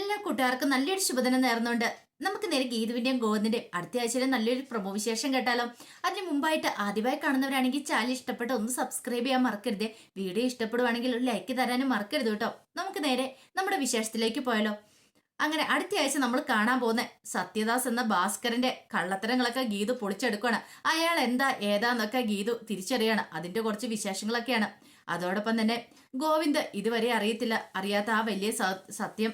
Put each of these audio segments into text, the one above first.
എല്ലാ കൂട്ടുകാർക്കും നല്ലൊരു ശുഭദിനം നേർന്നുകൊണ്ട് നമുക്ക് നേരെ ഗീതുവിന്റെയും ഗോവിന്ദിന്റെയും അടുത്ത ആഴ്ചയിലെ നല്ലൊരു പ്രമോ വിശേഷം കേട്ടാലോ. അതിന് മുമ്പായിട്ട് ആദ്യമായി കാണുന്നവരാണെങ്കിൽ ചാനൽ ഇഷ്ടപ്പെട്ട ഒന്ന് സബ്സ്ക്രൈബ് ചെയ്യാൻ മറക്കരുത്. വീഡിയോ ഇഷ്ടപ്പെടുവാണെങ്കിൽ ഒരു ലൈക്ക് തരാനും മറക്കരുത് കേട്ടോ. നമുക്ക് നേരെ നമ്മുടെ വിശേഷത്തിലേക്ക് പോയാലോ. അങ്ങനെ അടുത്ത ആഴ്ച നമ്മൾ കാണാൻ പോകുന്ന സത്യദാസ് എന്ന ഭാസ്കരന്റെ കള്ളത്തരങ്ങളൊക്കെ ഗീതു പൊളിച്ചെടുക്കുകയാണ് അയാൾ എന്താ ഏതാന്നൊക്കെ ഗീതു തിരിച്ചറിയാണ്. അതിന്റെ കുറച്ച് വിശേഷങ്ങളൊക്കെയാണ്. അതോടൊപ്പം തന്നെ ഗോവിന്ദ് ഇതുവരെ അറിയത്തില്ല അറിയാത്ത ആ വലിയ സത്യം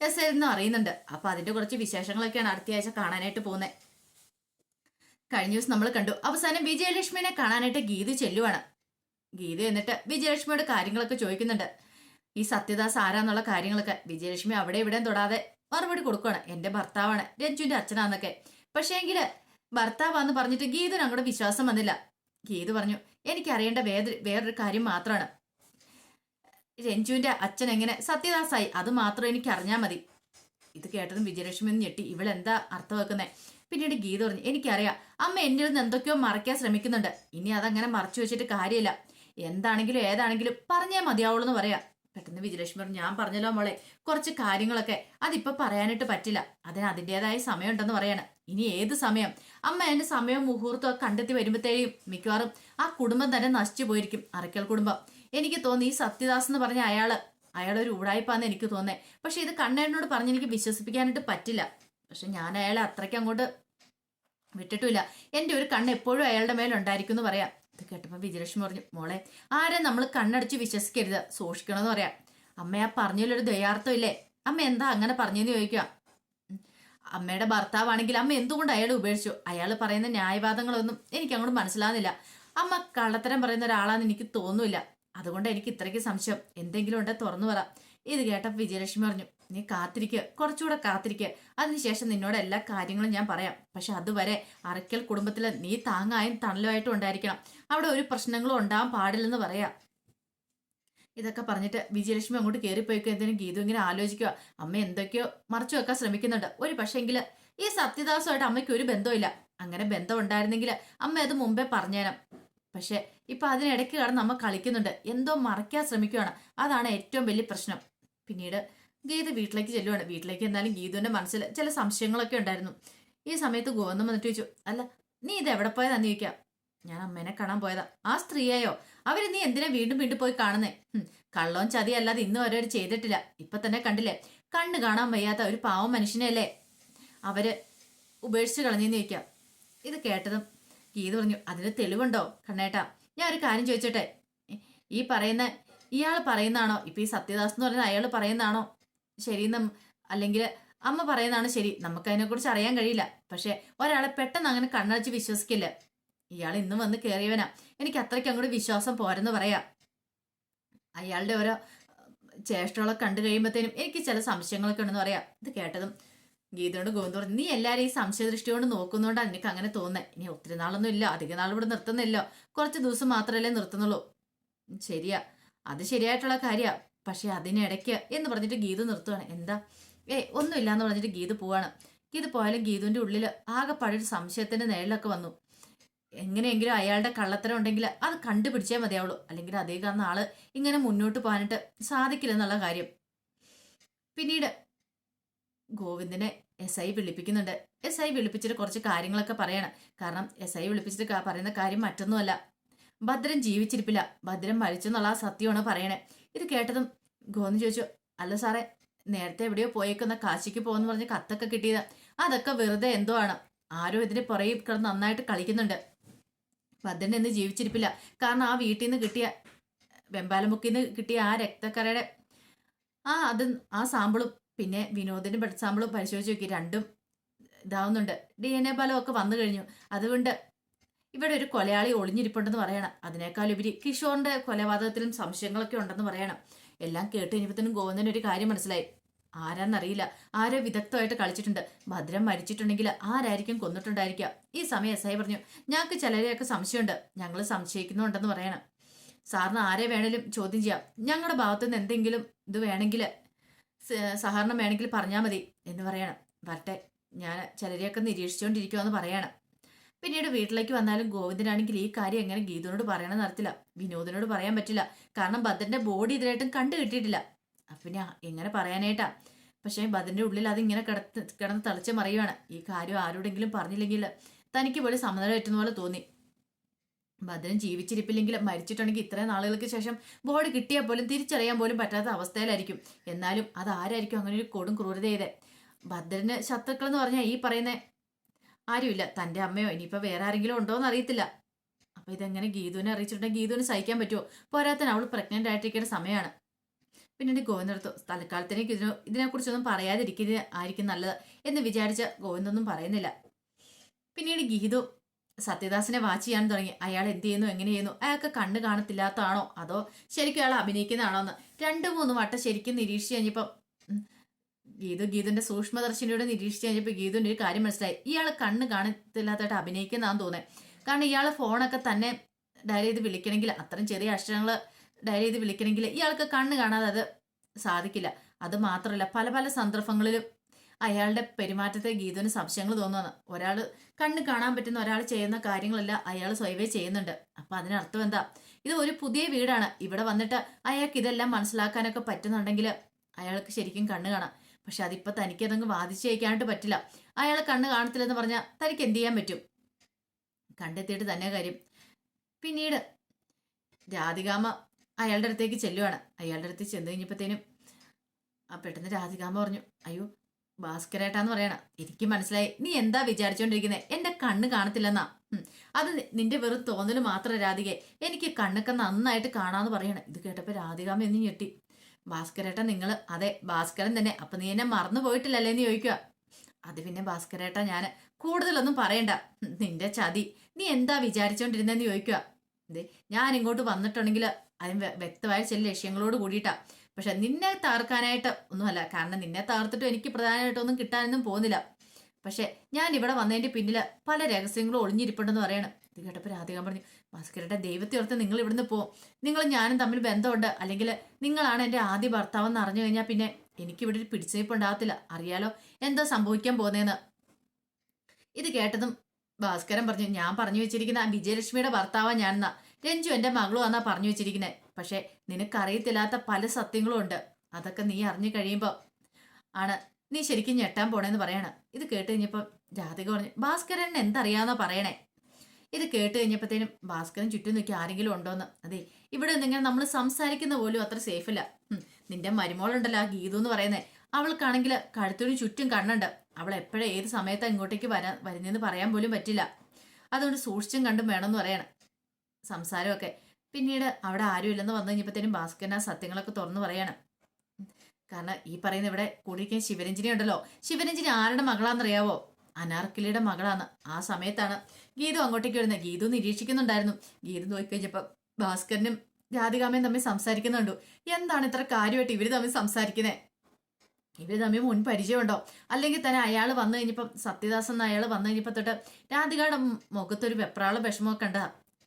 എസ് എന്ന് അറിയുന്നുണ്ട്. അപ്പൊ അതിന്റെ കുറച്ച് വിശേഷങ്ങളൊക്കെയാണ് അടുത്ത ആഴ്ച കാണാനായിട്ട് പോകുന്നത് കഴിഞ്ഞ ദിവസം നമ്മൾ കണ്ടു. അവസാനം വിജയലക്ഷ്മിനെ കാണാനായിട്ട് ഗീതു ചെല്ലുവാണ്. ഗീതു എന്നിട്ട് വിജയലക്ഷ്മിയുടെ കാര്യങ്ങളൊക്കെ ചോദിക്കുന്നുണ്ട്. ഈ സത്യദാസ് ആരാന്നുള്ള കാര്യങ്ങളൊക്കെ. വിജയലക്ഷ്മി അവിടെ ഇവിടെയും തൊടാതെ മറുപടി കൊടുക്കുകയാണ് എന്റെ ഭർത്താവാണ്. രഞ്ജുവിന്റെ അച്ഛനാന്നൊക്കെ. പക്ഷേ എങ്കിൽ ഭർത്താവാന്ന് പറഞ്ഞിട്ട് ഗീതുന് അങ്ങോട്ട് വിശ്വാസം വന്നില്ല. ഗീതു പറഞ്ഞു എനിക്കറിയേണ്ട വേറെ വേറൊരു കാര്യം മാത്രമാണ് രഞ്ജുവിന്റെ അച്ഛൻ എങ്ങനെ സത്യദാസായി? അത് മാത്രം എനിക്ക് അറിഞ്ഞാൽ മതി. ഇത് കേട്ടതും വിജയലക്ഷ്മി ഒന്ന് ഞെട്ടി. ഇവളെന്താ അർത്ഥം വെക്കുന്നത് പിന്നീട് ഗീത പറഞ്ഞു എനിക്കറിയാം. അമ്മ എന്നിൽ നിന്ന് എന്തൊക്കെയോ മറയ്ക്കാൻ ശ്രമിക്കുന്നുണ്ട്. ഇനി അതങ്ങനെ മറച്ചു വെച്ചിട്ട് കാര്യമില്ല. എന്താണെങ്കിലും ഏതാണെങ്കിലും പറഞ്ഞേ മതിയാവുള്ളൂ എന്ന് പറയാം. പെട്ടെന്ന് വിജയലക്ഷ്മി പറഞ്ഞു ഞാൻ പറഞ്ഞല്ലോ മോളെ. കുറച്ച് കാര്യങ്ങളൊക്കെ അതിപ്പോൾ പറയാനായിട്ട് പറ്റില്ല. അതിന് അതിന്റെതായ സമയമുണ്ടെന്ന് പറയാണ്. ഇനി ഏത് സമയം? അമ്മ എന്റെ സമയവും മുഹൂർത്തവും കണ്ടെത്തി വരുമ്പോഴത്തേക്കും മിക്കവാറും ആ കുടുംബം തന്നെ നശിച്ചു പോയിരിക്കും. അറക്കൽ കുടുംബം. എനിക്ക് തോന്നി ഈ സത്യദാസ് എന്ന് പറഞ്ഞ അയാൾ അയാളൊരു ഊടായ്പാന്ന് എനിക്ക് തോന്നേ. പക്ഷെ ഇത് കണ്ണേനോട് പറഞ്ഞ് എനിക്ക് വിശ്വസിപ്പിക്കാനായിട്ട് പറ്റില്ല. പക്ഷെ ഞാൻ അയാളെ അത്രയ്ക്ക് അങ്ങോട്ട് വിട്ടിട്ടില്ല എന്റെ ഒരു കണ്ണ് എപ്പോഴും അയാളുടെ മേലുണ്ടായിരിക്കും എന്ന് പറയാം. ഇത് കേട്ടപ്പോൾ വിജയലക്ഷ്മി പറഞ്ഞു മോളെ ആരെ നമ്മൾ കണ്ണടച്ച് വിശ്വസിക്കരുത്? സൂക്ഷിക്കണമെന്ന് പറയാം. അമ്മ ആ പറഞ്ഞതിലൊരു ദയാർത്ഥം ഇല്ലേ? അമ്മ എന്താ അങ്ങനെ പറഞ്ഞെന്ന് ചോദിക്കാം ഉം. അമ്മയുടെ ഭർത്താവാണെങ്കിൽ അമ്മ എന്തുകൊണ്ട് അയാൾ ഉപേക്ഷിച്ചു? അയാൾ പറയുന്ന ന്യായവാദങ്ങളൊന്നും എനിക്ക് അങ്ങോട്ട് മനസ്സിലാകുന്നില്ല അമ്മ കള്ളത്തരം പറയുന്ന ഒരാളാന്ന് എനിക്ക് തോന്നുന്നില്ല. അതുകൊണ്ട് എനിക്ക് ഇത്രയ്ക്ക് സംശയം. എന്തെങ്കിലും ഉണ്ടെ തുറന്നു പറ. ഇത് കേട്ടപ്പോൾ വിജയലക്ഷ്മി പറഞ്ഞു നീ കാത്തിരിക്കുക കുറച്ചുകൂടെ കാത്തിരിക്കുക അതിനുശേഷം നിന്നോട് എല്ലാ കാര്യങ്ങളും ഞാൻ പറയാം. പക്ഷെ അതുവരെ അറയ്ക്കൽ കുടുംബത്തിൽ നീ താങ്ങായും തണലുമായിട്ടും ഉണ്ടായിരിക്കണം. അവിടെ ഒരു പ്രശ്നങ്ങളും ഉണ്ടാവാൻ പാടില്ലെന്ന് പറയാം. ഇതൊക്കെ പറഞ്ഞിട്ട് വിജയലക്ഷ്മി അങ്ങോട്ട് കയറിപ്പോയിക്കോ എന്തിനും ഗീതു ഇങ്ങനെ ആലോചിക്കുക? അമ്മ എന്തൊക്കെയോ മറച്ചു വെക്കാൻ ശ്രമിക്കുന്നുണ്ട്. ഒരു പക്ഷേങ്കിൽ ഈ സത്യദാസമായിട്ട് അമ്മയ്ക്ക് ഒരു ബന്ധമില്ല അങ്ങനെ ബന്ധം ഉണ്ടായിരുന്നെങ്കിൽ അമ്മ അത് മുമ്പേ പറഞ്ഞേനം. പക്ഷെ ഇപ്പൊ അതിനിടയ്ക്ക് കടന്ന് നമ്മൾ കളിക്കുന്നുണ്ട്. എന്തോ മറയ്ക്കാൻ ശ്രമിക്കുകയാണ് അതാണ് ഏറ്റവും വലിയ പ്രശ്നം. പിന്നീട് ഗീത വീട്ടിലേക്ക് ചെല്ലുവാണ്. വീട്ടിലേക്ക് എന്നാലും ഗീതുവിന്റെ മനസ്സിൽ ചില സംശയങ്ങളൊക്കെ ഉണ്ടായിരുന്നു. ഈ സമയത്ത് ഗോവന്നം വന്നിട്ട് ചോദിച്ചു അല്ല നീ ഇത് എവിടെ പോയതാന്ന് ചോദിക്കാം. ഞാൻ അമ്മേനെ കാണാൻ പോയതാ. ആ സ്ത്രീയായോ? അവർ നീ എന്തിനാ വീണ്ടും വീണ്ടും പോയി കാണുന്നേ? കള്ളവും ചതി അല്ലാതെ ഇന്നും അവരവർ ചെയ്തിട്ടില്ല. ഇപ്പൊ തന്നെ കണ്ടില്ലേ? കണ്ണ് കാണാൻ വയ്യാത്ത ഒരു പാവം മനുഷ്യനെയല്ലേ? അവർ ഉപേക്ഷിച്ച് കളഞ്ഞെന്ന് ചോദിക്കാം. ഇത് കേട്ടതും ഗീത പറഞ്ഞു അതിന് തെളിവുണ്ടോ? കണ്ണേട്ടാ ഞാൻ ഒരു കാര്യം ചോദിച്ചോട്ടെ? ഈ പറയുന്ന ഇയാൾ പറയുന്നതാണോ? ഇപ്പൊ ഈ സത്യദാസ് എന്ന് പറയുന്ന അയാൾ പറയുന്നതാണോ? ശരിയെന്നും അല്ലെങ്കിൽ അമ്മ പറയുന്നതാണ് ശരി. നമുക്ക് അതിനെക്കുറിച്ച് അറിയാൻ കഴിയില്ല. പക്ഷെ ഒരാളെ പെട്ടെന്ന് അങ്ങനെ കണ്ണടച്ച് വിശ്വസിക്കില്ല. ഇയാൾ ഇന്ന് വന്ന് കയറിയവനാ എനിക്ക് അത്രയ്ക്ക് അങ്ങോട്ട് വിശ്വാസം പോരെന്ന് പറയാം. അയാളുടെ ഓരോ ചേഷ്ടകളൊക്കെ കണ്ടു കഴിയുമ്പോഴത്തേനും എനിക്ക് ചില സംശയങ്ങളൊക്കെ ഉണ്ടെന്ന് പറയാം. ഇത് കേട്ടതും ഗീതയോട് ഗോവിന്ദ് പറഞ്ഞു നീ എല്ലാവരും ഈ സംശയദൃഷ്ടിയോട് കൊണ്ട് നോക്കുന്നതുകൊണ്ടാണ് എനിക്ക് അങ്ങനെ തോന്നുന്നത് ഇനി ഒത്തിരി നാളൊന്നും ഇല്ല അധിക നാൾ ഇവിടെ നിർത്തുന്നില്ലോ. കുറച്ച് ദിവസം മാത്രമല്ലേ നിർത്തുന്നുള്ളൂ. ശരിയാ അത് ശരിയായിട്ടുള്ള കാര്യാ. പക്ഷെ അതിനിടയ്ക്ക് എന്ന് പറഞ്ഞിട്ട് ഗീത നിർത്തുവാണ്. എന്താ? ഏ ഒന്നുമില്ല എന്ന് പറഞ്ഞിട്ട് ഗീതു പോവാണ്. ഗീതു പോയാലും ഗീതുവിന്റെ ഉള്ളിൽ ആകെ പഴയൊരു സംശയത്തിന്റെ നേരിലൊക്കെ വന്നു. എങ്ങനെയെങ്കിലും അയാളുടെ കള്ളത്തരം ഉണ്ടെങ്കിൽ അത് കണ്ടുപിടിച്ചേ മതിയാവുള്ളൂ. അല്ലെങ്കിൽ അതേ കാരണം ആൾ ഇങ്ങനെ മുന്നോട്ട് പോകാനായിട്ട് സാധിക്കില്ലെന്നുള്ള കാര്യം. പിന്നീട് ഗോവിന്ദനെ എസ് ഐ വിളിപ്പിക്കുന്നുണ്ട്. എസ് ഐ വിളിപ്പിച്ചിട്ട് കുറച്ച് കാര്യങ്ങളൊക്കെ പറയണം. കാരണം എസ് ഐ വിളിപ്പിച്ചിട്ട് പറയുന്ന കാര്യം മറ്റൊന്നുമല്ല. ഭദ്രൻ ജീവിച്ചിരിപ്പില്ല. ഭദ്രൻ മരിച്ചെന്നുള്ള ആ സത്യമാണ് പറയണേ. ഇത് കേട്ടതും ഗോവിന്ദൻ ചോദിച്ചു അല്ല സാറേ നേരത്തെ എവിടെയോ പോയേക്കുന്ന കാശിക്ക് പോകുന്ന പറഞ്ഞ് കത്തൊക്കെ കിട്ടിയത്. അതൊക്കെ വെറുതെ എന്തോ ആണ്. ആരോ ഇതിന് പുറകെ കിടന്ന് നന്നായിട്ട് കളിക്കുന്നുണ്ട്. ഭദ്രൻ എന്ന് ജീവിച്ചിരിപ്പില്ല. കാരണം ആ വീട്ടിൽ നിന്ന് കിട്ടിയ വെമ്പാലമുക്കിൽ നിന്ന് കിട്ടിയ ആ രക്തക്കരയുടെ ആ അത് ആ സാമ്പിളും പിന്നെ വിനോദിന്റെ ബ്ലഡ് സാമ്പിളും പരിശോധിച്ച് നോക്കി രണ്ടും ഇതാവുന്നുണ്ട്. ഡി എൻ എ ഫലം ഒക്കെ വന്നു കഴിഞ്ഞു. അതുകൊണ്ട് ഇവിടെ ഒരു കൊലയാളി ഒളിഞ്ഞിരിപ്പുണ്ടെന്ന് പറയണം. അതിനേക്കാൾ ഉപരി കിഷോറിന്റെ കൊലപാതകത്തിലും സംശയങ്ങളൊക്കെ ഉണ്ടെന്ന് പറയണം. എല്ലാം കേട്ട് കഴിഞ്ഞപ്പോഴത്തേനും ഗോവിന്ദന് ഒരു കാര്യം മനസ്സിലായി. ആരാന്നറിയില്ല. ആരോ വിദഗ്ധമായിട്ട് കളിച്ചിട്ടുണ്ട്. ഭദ്രം മരിച്ചിട്ടുണ്ടെങ്കിൽ ആരായിരിക്കും കൊന്നിട്ടുണ്ടായിരിക്കുക? ഈ സമയം എസ് ഐ പറഞ്ഞു ഞങ്ങൾക്ക് ചിലരെയൊക്കെ സംശയമുണ്ട്. ഞങ്ങൾ സംശയിക്കുന്നുണ്ടെന്ന് പറയണം. സാറിന് ആരെ വേണേലും ചോദ്യം ചെയ്യാം. ഞങ്ങളുടെ ഭാഗത്തുനിന്ന് എന്തെങ്കിലും ഇത് വേണമെങ്കിൽ സഹകരണം വേണമെങ്കിൽ പറഞ്ഞാൽ മതി എന്ന് പറയണം. വരട്ടെ ഞാൻ ചിലരെയൊക്കെ നിരീക്ഷിച്ചുകൊണ്ടിരിക്കുമെന്ന് പറയണം. പിന്നീട് വീട്ടിലേക്ക് വന്നാലും ഗോവിന്ദനാണെങ്കിൽ ഈ കാര്യം എങ്ങനെ ഗീതുവിനോട് പറയണമെന്ന് നടത്തില്ല വിനോദിനോട് പറയാൻ പറ്റില്ല. കാരണം ഭദ്രന്റെ ബോഡി ഇതിനായിട്ടും കണ്ടു കിട്ടിയിട്ടില്ല. അപ്പൊ പിന്നെ എങ്ങനെ പറയാനായിട്ടാ? പക്ഷേ ഭദ്രന്റെ ഉള്ളിൽ അതിങ്ങനെ കിടത്ത് കിടന്ന് തളിച്ച മറിയുവാണ്. ഈ കാര്യം ആരോടെങ്കിലും പറഞ്ഞില്ലെങ്കിൽ തനിക്ക് പോലും സമ്മതം പറ്റുന്ന പോലെ തോന്നി. ഭദ്രൻ ജീവിച്ചിരിപ്പില്ലെങ്കിൽ മരിച്ചിട്ടുണ്ടെങ്കിൽ ഇത്രയും നാളുകൾക്ക് ശേഷം ബോഡി കിട്ടിയാൽ പോലും തിരിച്ചറിയാൻ പോലും പറ്റാത്ത അവസ്ഥയിലായിരിക്കും. എന്നാലും അതാരായിരിക്കും അങ്ങനെ ഒരു കൊടും ക്രൂരത ചെയ്തേ ഭദ്രന് ശത്രുക്കൾ എന്ന് പറഞ്ഞാൽ ഈ പറയുന്ന ആരുമില്ല. തന്റെ അമ്മയോ? ഇനിയിപ്പോൾ വേറെ ആരെങ്കിലും ഉണ്ടോ എന്ന് അറിയത്തില്ല. അപ്പോൾ ഇതെങ്ങനെ ഗീതുവിനെ അറിയിച്ചിട്ടുണ്ടെങ്കിൽ ഗീതുവിന് സഹിക്കാൻ പറ്റുമോ? പോരാത്തന് അവൾ പ്രഗ്നന്റ് ആയിട്ടിരിക്കേണ്ട സമയമാണ്. പിന്നീട് ഗോവിന്ദടുത്തു തൽക്കാലത്തേക്ക് ഇതിനോ ഇതിനെക്കുറിച്ചൊന്നും പറയാതിരിക്കുന്നത് ആയിരിക്കും നല്ലത് എന്ന് വിചാരിച്ച ഗോവിന്ദൊന്നും പറയുന്നില്ല. പിന്നീട് ഗീതു സത്യദാസിനെ വാച്ച് ചെയ്യാൻ തുടങ്ങി. അയാൾ എന്ത് ചെയ്യുന്നു? എങ്ങനെ ചെയ്യുന്നു? അയാൾക്ക് കണ്ണ് കാണത്തില്ലാത്തതാണോ? അതോ ശരിക്കും അയാൾ അഭിനയിക്കുന്നതാണോ എന്ന് രണ്ട് മൂന്ന് വട്ടം ശരിക്കും നിരീക്ഷിച്ച് കഴിഞ്ഞപ്പോൾ ഗീതു ഗീതുന്റെ സൂക്ഷ്മദർശിനിയോട് നിരീക്ഷിച്ച് കഴിഞ്ഞപ്പോൾ ഗീതുവിന്റെ ഒരു കാര്യം മനസ്സിലായി. ഇയാൾ കണ്ണ് കാണത്തില്ലാത്തതായിട്ട് അഭിനയിക്കുന്നതാന്ന് തോന്നുന്നത് കാരണം ഇയാൾ ഫോണൊക്കെ തന്നെ ഡയൽ ചെയ്ത് വിളിക്കണമെങ്കിൽ അത്രയും ചെറിയ അക്ഷരങ്ങൾ ഡയൽ ചെയ്ത് വിളിക്കണമെങ്കിൽ ഇയാൾക്ക് കണ്ണ് കാണാതെ അത് സാധിക്കില്ല. അത് മാത്രമല്ല പല പല സന്ദർഭങ്ങളിലും അയാളുടെ പെരുമാറ്റത്തെ ഗീതുവിന് സംശയങ്ങൾ തോന്നുന്നു ഒരാൾ കണ്ണ് കാണാൻ പറ്റുന്ന ഒരാൾ ചെയ്യുന്ന കാര്യങ്ങളെല്ലാം അയാൾ സ്വയമേ ചെയ്യുന്നുണ്ട്. അപ്പൊ അതിനർത്ഥം എന്താ? ഇത് ഒരു പുതിയ വീടാണ്. ഇവിടെ വന്നിട്ട് അയാൾക്ക് ഇതെല്ലാം മനസ്സിലാക്കാനൊക്കെ പറ്റുന്നുണ്ടെങ്കിൽ അയാൾക്ക് ശരിക്കും കണ്ണ് കാണാം. പക്ഷെ അതിപ്പോ തനിക്ക് അതങ്ങ് വാദിച്ചു കഴിക്കാനായിട്ട് പറ്റില്ല. അയാൾ കണ്ണ് കാണത്തില്ലെന്ന് പറഞ്ഞാൽ തനിക്ക് എന്ത് ചെയ്യാൻ പറ്റും? കണ്ടെത്തിയിട്ട് തന്നെ കാര്യം. പിന്നീട് രാധികാമ അയാളുടെ അടുത്തേക്ക് ചെല്ലുവാണ്. അയാളുടെ അടുത്ത് ചെന്ന് കഴിഞ്ഞപ്പോഴത്തേനും ആ പെട്ടെന്ന് രാധികാമ പറഞ്ഞു അയ്യോ ഭാസ്കരേട്ടാന്ന് പറയണ. എനിക്ക് മനസ്സിലായി. നീ എന്താ വിചാരിച്ചോണ്ടിരിക്കുന്നത് എന്റെ കണ്ണ് കാണത്തില്ലെന്നാ. അത് നിന്റെ വെറും തോന്നൽ മാത്രം രാധികെ എനിക്ക് കണ്ണൊക്കെ നന്നായിട്ട് കാണാന്ന് പറയണ. ഇത് കേട്ടപ്പോ രാധികാമ്മ എന്ന് ഞെട്ടി. ഭാസ്കരേട്ട നിങ്ങൾ അതെ ഭാസ്കരൻ തന്നെ. അപ്പൊ നീ എന്നെ മറന്നു പോയിട്ടില്ലല്ലേ എന്ന് ചോദിക്കുക അത് പിന്നെ ഭാസ്കരേട്ട ഞാൻ കൂടുതലൊന്നും പറയണ്ട. നിന്റെ ചതി. നീ എന്താ വിചാരിച്ചോണ്ടിരുന്നെന്ന് ചോദിക്കുക ഞാൻ ഇങ്ങോട്ട് വന്നിട്ടുണ്ടെങ്കിൽ അതിന് വ്യ- വ്യക്തമായ ചില ലക്ഷ്യങ്ങളോട് കൂടിയിട്ടാ. പക്ഷെ നിന്നെ താർക്കാനായിട്ട് ഒന്നുമല്ല. കാരണം നിന്നെ താർത്തിട്ടും എനിക്ക് പ്രധാനമായിട്ടൊന്നും കിട്ടാനൊന്നും പോകുന്നില്ല. പക്ഷെ ഞാൻ ഇവിടെ വന്നതിന്റെ പിന്നിൽ പല രഹസ്യങ്ങളും ഒളിഞ്ഞിരിപ്പുണ്ടെന്ന് പറയണം. ഇത് കേട്ടപ്പോൾ രാധിക പറഞ്ഞു ഭാസ്കരയുടെ ദൈവത്തെ ഓർത്ത് നിങ്ങൾ ഇവിടുന്ന് പോകും നിങ്ങൾ ഞാനും തമ്മിൽ ബന്ധമുണ്ട്. അല്ലെങ്കിൽ നിങ്ങളാണ് എന്റെ ആദ്യ ഭർത്താവെന്ന് അറിഞ്ഞു കഴിഞ്ഞാൽ പിന്നെ എനിക്കിവിടെ ഒരു പിടിച്ചേപ്പ് ഉണ്ടാകത്തില്ല. അറിയാലോ എന്താ സംഭവിക്കാൻ പോകുന്നതെന്ന് ഇത് കേട്ടതും ഭാസ്കരൻ പറഞ്ഞു ഞാൻ പറഞ്ഞു വെച്ചിരിക്കുന്ന വിജയലക്ഷ്മിയുടെ ഭർത്താവാണ് ഞാനെന്നാ. രഞ്ജു എന്റെ മകളും എന്നാ പറഞ്ഞു വെച്ചിരിക്കുന്നത് പക്ഷെ നിനക്കറിയത്തില്ലാത്ത പല സത്യങ്ങളും ഉണ്ട് അതൊക്കെ നീ അറിഞ്ഞു കഴിയുമ്പോൾ ആണ് നീ ശരിക്കും ഞെട്ടാൻ പോണേന്ന് പറയണം. ഇത് കേട്ട് കഴിഞ്ഞപ്പോൾ രാധിക പറഞ്ഞു ഭാസ്കരൻ എന്തറിയാന്നോ പറയണേ? ഇത് കേട്ട് കഴിഞ്ഞപ്പോഴത്തേനും ഭാസ്കരൻ ചുറ്റും നോക്കി ആരെങ്കിലും ഉണ്ടോന്ന്. അതെ ഇവിടെ നിന്നിങ്ങനെ നമ്മൾ സംസാരിക്കുന്ന പോലും അത്ര സേഫില്ല നിന്റെ മരുമോളുണ്ടല്ലോ ആ ഗീതു എന്ന് പറയുന്നേ. അവൾക്കാണെങ്കിൽ കഴുത്തിനു ചുറ്റും കണ്ണുണ്ട്. അവൾ എപ്പോഴും ഏത് സമയത്ത് ഇങ്ങോട്ടേക്ക് വരാൻ വരുന്നതെന്ന് പറയാൻ പോലും പറ്റില്ല. അതുകൊണ്ട് സൂക്ഷിച്ചും കണ്ടും വേണമെന്ന് പറയണം. സംസാരമൊക്കെ പിന്നീട് അവിടെ ആരുമില്ലെന്ന് വന്നു കഴിഞ്ഞപ്പോഴത്തേനും ഭാസ്കരൻ ആ സത്യങ്ങളൊക്കെ തുറന്നു പറയണം. കാരണം ഈ പറയുന്ന ഇവിടെ കൂടിയിരിക്കുന്ന ശിവരഞ്ജിനി ഉണ്ടല്ലോ. ശിവരഞ്ജിനി ആരുടെ മകളാണെന്നറിയാവോ? അനാർക്കിലിയുടെ മകളാണ്. ആ സമയത്താണ് ഗീതു അങ്ങോട്ടേക്ക് വരുന്നത്. ഗീതു നിരീക്ഷിക്കുന്നുണ്ടായിരുന്നു. ഗീതു നോക്കിക്കഴിഞ്ഞപ്പോൾ ഭാസ്കരനും രാധികാമയും തമ്മിൽ സംസാരിക്കുന്നുണ്ടു. എന്താണ് ഇത്ര കാര്യമായിട്ട് ഇവർ തമ്മിൽ സംസാരിക്കുന്നത് ഇവർ തമ്മിൽ മുൻ പരിചയമുണ്ടോ? അല്ലെങ്കിൽ തന്നെ അയാൾ വന്നു കഴിഞ്ഞപ്പം സത്യദാസ് എന്ന അയാൾ വന്നു കഴിഞ്ഞപ്പോൾ തൊട്ട് രാധികയുടെ മുഖത്തൊരു വെപ്രാള വിഷമമൊക്കെ കണ്ട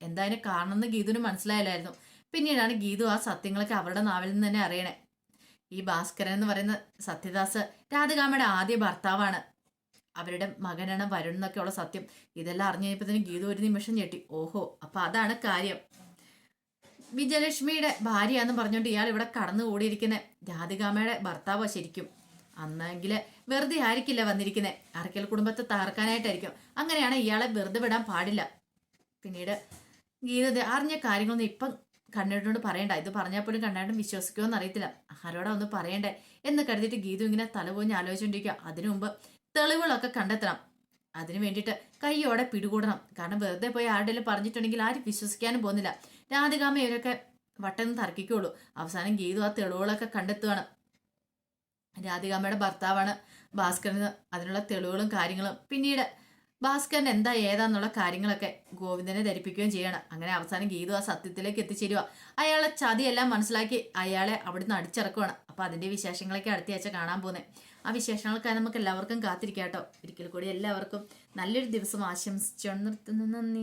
എന്തായാലും കാണണമെന്ന് ഗീതുവിന് മനസ്സിലായില്ലായിരുന്നു. പിന്നീടാണ് ഗീതു ആ സത്യങ്ങളൊക്കെ അവരുടെ നാവിൽ നിന്ന് തന്നെ അറിയണേ. ഈ ഭാസ്കരൻ എന്ന് പറയുന്ന സത്യദാസ് രാധികാമ്മയുടെ ആദ്യ ഭർത്താവാണ്. അവരുടെ മകനാണ് വരുൺ എന്നൊക്കെയുള്ള സത്യം ഇതെല്ലാം അറിഞ്ഞു കഴിഞ്ഞപ്പോൾ ഗീതു ഒരു നിമിഷം ഞെട്ടി. ഓഹോ അപ്പൊ അതാണ് കാര്യം. വിജയലക്ഷ്മിയുടെ ഭാര്യ ഭാര്യയാന്ന് പറഞ്ഞുകൊണ്ട് ഇയാൾ ഇവിടെ കടന്നു കൂടിയിരിക്കുന്ന. രാധികാമ്മയുടെ ഭർത്താവോ ശരിക്കും. അന്നെങ്കിൽ വെറുതെ ആയിരിക്കില്ല വന്നിരിക്കുന്നത് അറക്കൽ കുടുംബത്തെ തകർക്കാനായിട്ടായിരിക്കും. അങ്ങനെയാണ് ഇയാളെ വെറുതെ വിടാൻ പാടില്ല. പിന്നീട് ഗീത അറിഞ്ഞ കാര്യങ്ങളൊന്നും ഇപ്പം കണ്ണേട്ടനോട് പറയണ്ട. ഇത് പറഞ്ഞാൽ പോലും കണ്ണേട്ടൻ വിശ്വസിക്കുമോ അറിയത്തില്ല. ആരോടാ ഒന്ന് പറയണ്ടേ? എന്ന് കരുതിയിട്ട് ഗീതു ഇങ്ങനെ തലപോഞ്ഞ് ആലോചിച്ചുകൊണ്ടിരിക്കുക അതിനു മുമ്പ് തെളിവുകളൊക്കെ കണ്ടെത്തണം. അതിനു വേണ്ടിയിട്ട് കൈയോടെ പിടികൂടണം. കാരണം വെറുതെ പോയി ആരുടെയും പറഞ്ഞിട്ടുണ്ടെങ്കിൽ ആരും വിശ്വസിക്കാനും പോകുന്നില്ല. രാധികാമ ഇവരൊക്കെ വട്ടം തർക്കിക്കുള്ളൂ. അവസാനം ഗീതു ആ തെളിവുകളൊക്കെ കണ്ടെത്തുകയാണ് രാധികാമയുടെ ഭർത്താവാണ് ഭാസ്കരന് അതിനുള്ള തെളിവുകളും കാര്യങ്ങളും. പിന്നീട് ഭാസ്കരൻ എന്താ ഏതാന്നുള്ള കാര്യങ്ങളൊക്കെ ഗോവിന്ദനെ ധരിപ്പിക്കുകയും ചെയ്യണം. അങ്ങനെ അവസാനം ഗീതു ആ സത്യത്തിലേക്ക് എത്തിച്ചേരുക അയാളെ ചതിയെല്ലാം മനസ്സിലാക്കി അയാളെ അവിടുന്ന് അടിച്ചിറക്കുവാണ്. അപ്പൊ അതിന്റെ വിശേഷങ്ങളൊക്കെ അടുത്ത ആഴ്ച കാണാൻ പോകുന്നത് ആ വിശേഷങ്ങൾക്കായി നമുക്ക് എല്ലാവർക്കും കാത്തിരിക്കാം കേട്ടോ. ഒരിക്കൽ കൂടി എല്ലാവർക്കും നല്ലൊരു ദിവസം ആശംസിച്ചുകൊണ്ട് നിർത്തുന്നു. നന്ദി.